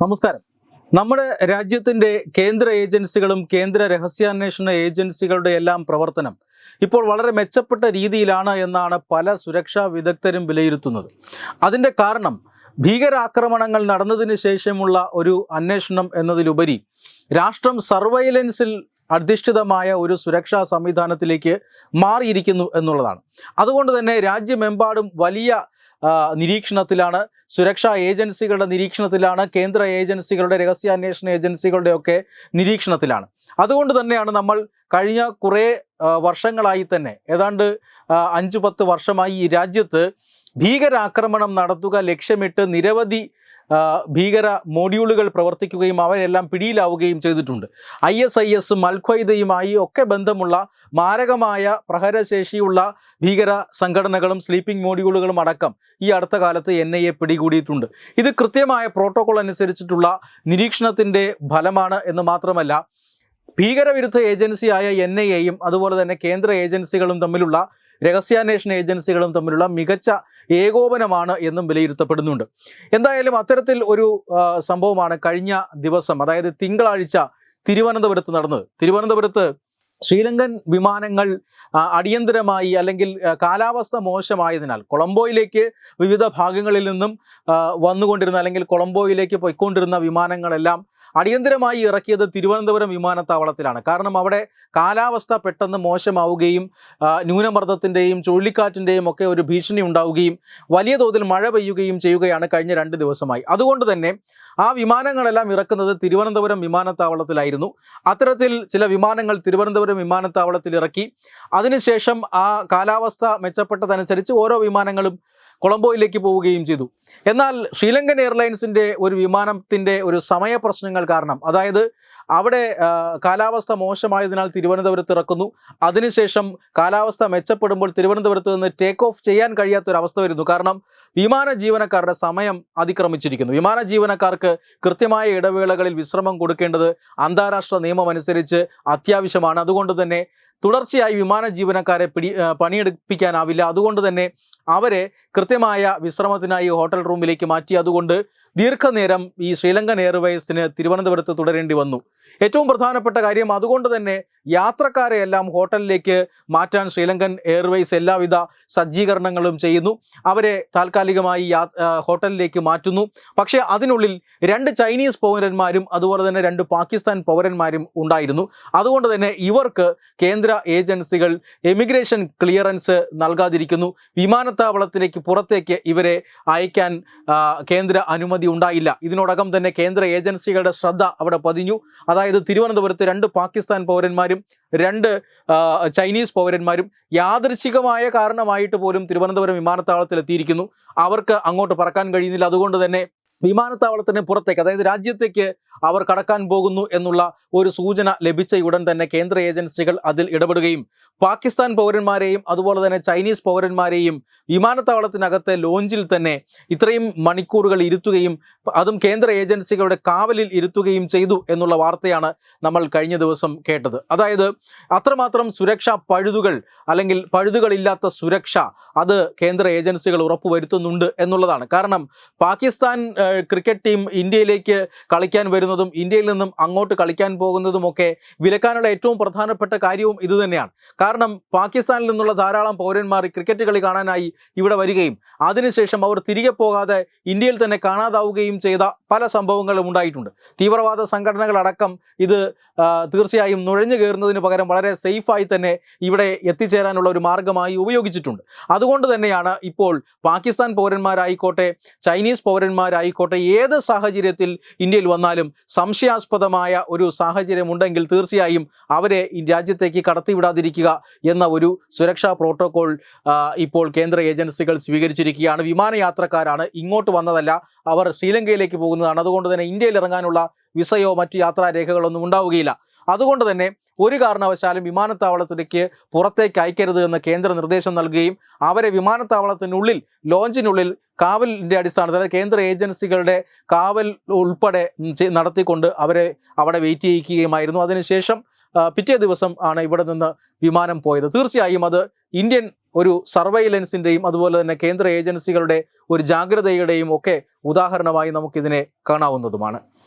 നമസ്കാരം. നമ്മുടെ രാജ്യത്തിന്റെ കേന്ദ്ര ഏജൻസികളും കേന്ദ്ര രഹസ്യാന്വേഷണ ഏജൻസികളുടെ എല്ലാം പ്രവർത്തനം ഇപ്പോൾ വളരെ മെച്ചപ്പെട്ട രീതിയിലാണ് എന്നാണ് പല സുരക്ഷാ വിദഗ്ധരും വിലയിരുത്തുന്നത്. അതിന്റെ കാരണം ഭീകരാക്രമണങ്ങൾ നടന്നതിന് ശേഷമുള്ള ഒരു അന്വേഷണം എന്നതിലുപരി രാഷ്ട്രം സർവൈലൻസിൽ അധിഷ്ഠിതമായ ഒരു സുരക്ഷാ സംവിധാനത്തിലേക്ക് മാറിയിരിക്കുന്നു എന്നുള്ളതാണ്. അതുകൊണ്ട് തന്നെ രാജ്യമെമ്പാടും വലിയ നിരീക്ഷണത്തിലാണ്. സുരക്ഷാ ഏജൻസികളുടെ നിരീക്ഷണത്തിലാണ്. കേന്ദ്ര ഏജൻസികളുടെ രഹസ്യാന്വേഷണ ഏജൻസികളുടെയൊക്കെ നിരീക്ഷണത്തിലാണ്. അതുകൊണ്ട് തന്നെയാണ് നമ്മൾ കഴിഞ്ഞ കുറേ വർഷങ്ങളായി തന്നെ ഏതാണ്ട് അഞ്ച് പത്ത് വർഷമായി ഈ രാജ്യത്ത് ഭീകരാക്രമണം നടത്തുക ലക്ഷ്യമിട്ട് നിരവധി ഭീകര മോഡ്യൂളുകൾ പ്രവർത്തിക്കുകയും അവരെല്ലാം പിടിയിലാവുകയും ചെയ്തിട്ടുണ്ട്. ഐ എസ് ഐ എസും അൽഖ്വയ്ദയുമായി ഒക്കെ ബന്ധമുള്ള മാരകമായ പ്രഹരശേഷിയുള്ള ഭീകര സംഘടനകളും സ്ലീപ്പിംഗ് മോഡ്യൂളുകളും അടക്കം ഈ അടുത്ത കാലത്ത് എൻ ഐ എ പിടികൂടിയിട്ടുണ്ട്. ഇത് കൃത്യമായ പ്രോട്ടോകോൾ അനുസരിച്ചിട്ടുള്ള നിരീക്ഷണത്തിന്റെ ഫലമാണ് എന്ന് മാത്രമല്ല ഭീകരവിരുദ്ധ ഏജൻസിയായ എൻ ഐ എയും അതുപോലെ തന്നെ കേന്ദ്ര ഏജൻസികളും തമ്മിലുള്ള രഹസ്യാന്വേഷണ ഏജൻസികളും തമ്മിലുള്ള മികച്ച ഏകോപനമാണ് എന്നും വിലയിരുത്തപ്പെടുന്നുണ്ട്. എന്തായാലും അത്തരത്തിൽ ഒരു സംഭവമാണ് കഴിഞ്ഞ ദിവസം അതായത് തിങ്കളാഴ്ച തിരുവനന്തപുരത്ത് നടന്നത്. തിരുവനന്തപുരത്ത് ശ്രീലങ്കൻ വിമാനങ്ങൾ അടിയന്തരമായി അല്ലെങ്കിൽ കാലാവസ്ഥ മോശമായതിനാൽ കൊളംബോയിലേക്ക് വിവിധ ഭാഗങ്ങളിൽ നിന്നും വന്നുകൊണ്ടിരുന്ന അല്ലെങ്കിൽ കൊളംബോയിലേക്ക് പോയിക്കൊണ്ടിരുന്ന വിമാനങ്ങളെല്ലാം അടിയന്തരമായി ഇറക്കിയത് തിരുവനന്തപുരം വിമാനത്താവളത്തിലാണ്. കാരണം അവിടെ കാലാവസ്ഥ പെട്ടെന്ന് മോശമാവുകയും ന്യൂനമർദ്ദത്തിന്റെയും ചുഴലിക്കാറ്റിന്റെയും ഒക്കെ ഒരു ഭീഷണി ഉണ്ടാവുകയും വലിയ തോതിൽ മഴ പെയ്യുകയും ചെയ്യുകയാണ് കഴിഞ്ഞ രണ്ട് ദിവസമായി. അതുകൊണ്ട് തന്നെ ആ വിമാനങ്ങളെല്ലാം ഇറക്കുന്നത് തിരുവനന്തപുരം വിമാനത്താവളത്തിലായിരുന്നു. അത്തരത്തിൽ ചില വിമാനങ്ങൾ തിരുവനന്തപുരം വിമാനത്താവളത്തിൽ ഇറക്കി അതിനുശേഷം ആ കാലാവസ്ഥ മെച്ചപ്പെട്ടതനുസരിച്ച് ഓരോ വിമാനങ്ങളും കൊളംബോയിലേക്ക് പോവുകയും ചെയ്തു. എന്നാൽ ശ്രീലങ്കൻ എയർലൈൻസിന്റെ ഒരു വിമാനത്തിന്റെ ഒരു സമയ പ്രശ്നങ്ങൾ കാരണം അതായത് അവിടെ കാലാവസ്ഥ മോശമായതിനാൽ തിരുവനന്തപുരത്ത് ഇറക്കുന്നു. അതിനുശേഷം കാലാവസ്ഥ മെച്ചപ്പെടുമ്പോൾ തിരുവനന്തപുരത്ത് നിന്ന് ടേക്ക് ഓഫ് ചെയ്യാൻ കഴിയാത്തൊരവസ്ഥ വരുന്നു. കാരണം വിമാന ജീവനക്കാരുടെ സമയം അതിക്രമിച്ചിരിക്കുന്നു. വിമാന ജീവനക്കാർക്ക് കൃത്യമായ ഇടവേളകളിൽ വിശ്രമം കൊടുക്കേണ്ടത് അന്താരാഷ്ട്ര നിയമം അനുസരിച്ച് അത്യാവശ്യമാണ്. അതുകൊണ്ട് തന്നെ തുടർച്ചയായി വിമാന ജീവനക്കാരെ പിടി പണിയെടുപ്പിക്കാനാവില്ല. അതുകൊണ്ട് തന്നെ അവരെ കൃത്യമായ വിശ്രമത്തിനായി ഹോട്ടൽ റൂമിലേക്ക് മാറ്റി. അതുകൊണ്ട് ദീർഘനേരം ഈ ശ്രീലങ്കൻ എയർവേസിന് തിരുവനന്തപുരത്ത് തുടരേണ്ടി വന്നു. ഏറ്റവും പ്രധാനപ്പെട്ട കാര്യം അതുകൊണ്ട് തന്നെ യാത്രക്കാരെ എല്ലാം ഹോട്ടലിലേക്ക് മാറ്റാൻ ശ്രീലങ്കൻ എയർവേസ് എല്ലാവിധ സജ്ജീകരണങ്ങളും ചെയ്യുന്നു. അവരെ താൽക്കാലികമായി ഹോട്ടലിലേക്ക് മാറ്റുന്നു. പക്ഷേ അതിനുള്ളിൽ രണ്ട് ചൈനീസ് പൗരന്മാരും അതുപോലെ തന്നെ രണ്ട് പാകിസ്ഥാൻ പൗരന്മാരും ഉണ്ടായിരുന്നു. അതുകൊണ്ട് തന്നെ ഇവർക്ക് കേന്ദ്ര ഏജൻസികൾ എമിഗ്രേഷൻ ക്ലിയറൻസ് നൽകാതിരിക്കുന്നു. വിമാനത്താവളത്തിലേക്ക് പുറത്തേക്ക് ഇവരെ അയക്കാൻ കേന്ദ്ര അനുമതി ഉണ്ടായില്ല. ഇതിനോടകം തന്നെ കേന്ദ്ര ഏജൻസികളുടെ ശ്രദ്ധ അവിടെ പതിഞ്ഞു. അതായത് തിരുവനന്തപുരത്ത് രണ്ട് പാകിസ്ഥാൻ പൗരന്മാരും രണ്ട് ചൈനീസ് പൗരന്മാരും യാദൃശികമായ കാരണമായിട്ട് പോലും തിരുവനന്തപുരം വിമാനത്താവളത്തിൽ എത്തിയിരിക്കുന്നു. അവർക്ക് അങ്ങോട്ട് പറക്കാൻ കഴിയുന്നില്ല. അതുകൊണ്ട് തന്നെ വിമാനത്താവളത്തിന് പുറത്തേക്ക് അതായത് രാജ്യത്തേക്ക് അവർ കടക്കാൻ പോകുന്നു എന്നുള്ള ഒരു സൂചന ലഭിച്ച ഉടൻ തന്നെ കേന്ദ്ര ഏജൻസികൾ അതിൽ ഇടപെടുകയും പാകിസ്ഥാൻ പൗരന്മാരെയും അതുപോലെ തന്നെ ചൈനീസ് പൗരന്മാരെയും വിമാനത്താവളത്തിനകത്തെ ലോഞ്ചിൽ തന്നെ ഇത്രയും മണിക്കൂറുകൾ ഇരുത്തുകയും അതും കേന്ദ്ര ഏജൻസികളുടെ കാവലിൽ ഇരുത്തുകയും ചെയ്തു എന്നുള്ള വാർത്തയാണ് നമ്മൾ കഴിഞ്ഞ ദിവസം കേട്ടത്. അതായത് അത്രമാത്രം സുരക്ഷാ പഴുതുകൾ അല്ലെങ്കിൽ പഴുതുകളില്ലാത്ത സുരക്ഷ അത് കേന്ദ്ര ഏജൻസികൾ ഉറപ്പുവരുത്തുന്നുണ്ട് എന്നുള്ളതാണ്. കാരണം പാകിസ്ഥാൻ ക്രിക്കറ്റ് ടീം ഇന്ത്യയിലേക്ക് കളിക്കാൻ വരുന്നതും ഇന്ത്യയിൽ നിന്നും അങ്ങോട്ട് കളിക്കാൻ പോകുന്നതുമൊക്കെ വിലക്കാനുള്ള ഏറ്റവും പ്രധാനപ്പെട്ട കാര്യവും ഇതുതന്നെയാണ് കാരണം പാകിസ്ഥാനിൽ നിന്നുള്ള ധാരാളം പൗരന്മാർ ക്രിക്കറ്റ് കളി കാണാനായി ഇവിടെ വരികയും അതിനുശേഷം അവർ തിരികെ പോകാതെ ഇന്ത്യയിൽ തന്നെ കാണാതാവുകയും ചെയ്ത പല സംഭവങ്ങളും ഉണ്ടായിട്ടുണ്ട്. തീവ്രവാദ സംഘടനകളടക്കം ഇത് തീർച്ചയായും നുഴഞ്ഞു കയറുന്നതിന് പകരം വളരെ സേഫായി തന്നെ ഇവിടെ എത്തിച്ചേരാനുള്ള ഒരു മാർഗമായി ഉപയോഗിച്ചിട്ടുണ്ട്. അതുകൊണ്ട് തന്നെയാണ് ഇപ്പോൾ പാകിസ്ഥാൻ പൗരന്മാരായിക്കോട്ടെ ചൈനീസ് പൗരന്മാരായിക്കോട്ടെ ഏത് സാഹചര്യത്തിൽ ഇന്ത്യയിൽ വന്നാലും സംശയാസ്പദമായ ഒരു സാഹചര്യം ഉണ്ടെങ്കിൽ തീർച്ചയായും അവരെ ഈ രാജ്യത്തേക്ക് കടത്തിവിടാതിരിക്കുക എന്ന ഒരു സുരക്ഷാ പ്രോട്ടോകോൾ ഇപ്പോൾ കേന്ദ്ര ഏജൻസികൾ സ്വീകരിച്ചിരിക്കുകയാണ്. വിമാനയാത്രക്കാരാണ് ഇങ്ങോട്ട് വന്നതല്ല അവർ ശ്രീലങ്കയിലേക്ക് പോകുന്നതാണ്. അതുകൊണ്ട് തന്നെ ഇന്ത്യയിൽ ഇറങ്ങാനുള്ള വിസയോ മറ്റു യാത്രാരേഖകളൊന്നും ഉണ്ടാവുകയില്ല. അതുകൊണ്ട് തന്നെ ഒരു കാരണവശാലും വിമാനത്താവളത്തിലേക്ക് പുറത്തേക്ക് അയക്കരുത് എന്ന് കേന്ദ്ര നിർദ്ദേശം നൽകുകയും അവരെ വിമാനത്താവളത്തിനുള്ളിൽ ലോഞ്ചിനുള്ളിൽ കാവലിന്റെ അടിസ്ഥാനത്തിൽ കേന്ദ്ര ഏജൻസികളുടെ കാവൽ ഉൾപ്പെടെ നടത്തിക്കൊണ്ട് അവരെ അവിടെ വെയിറ്റ് ചെയ്യിക്കുകയുമായിരുന്നു. അതിനുശേഷം പിറ്റേ ദിവസം ആണ് ഇവിടെ നിന്ന് വിമാനം പോയത്. തീർച്ചയായും അത് ഇന്ത്യൻ ഒരു സർവൈലൻസിന്റെയും അതുപോലെ തന്നെ കേന്ദ്ര ഏജൻസികളുടെ ഒരു ജാഗ്രതയുടെയും ഒക്കെ ഉദാഹരണമായി നമുക്കിതിനെ കാണാവുന്നതുമാണ്.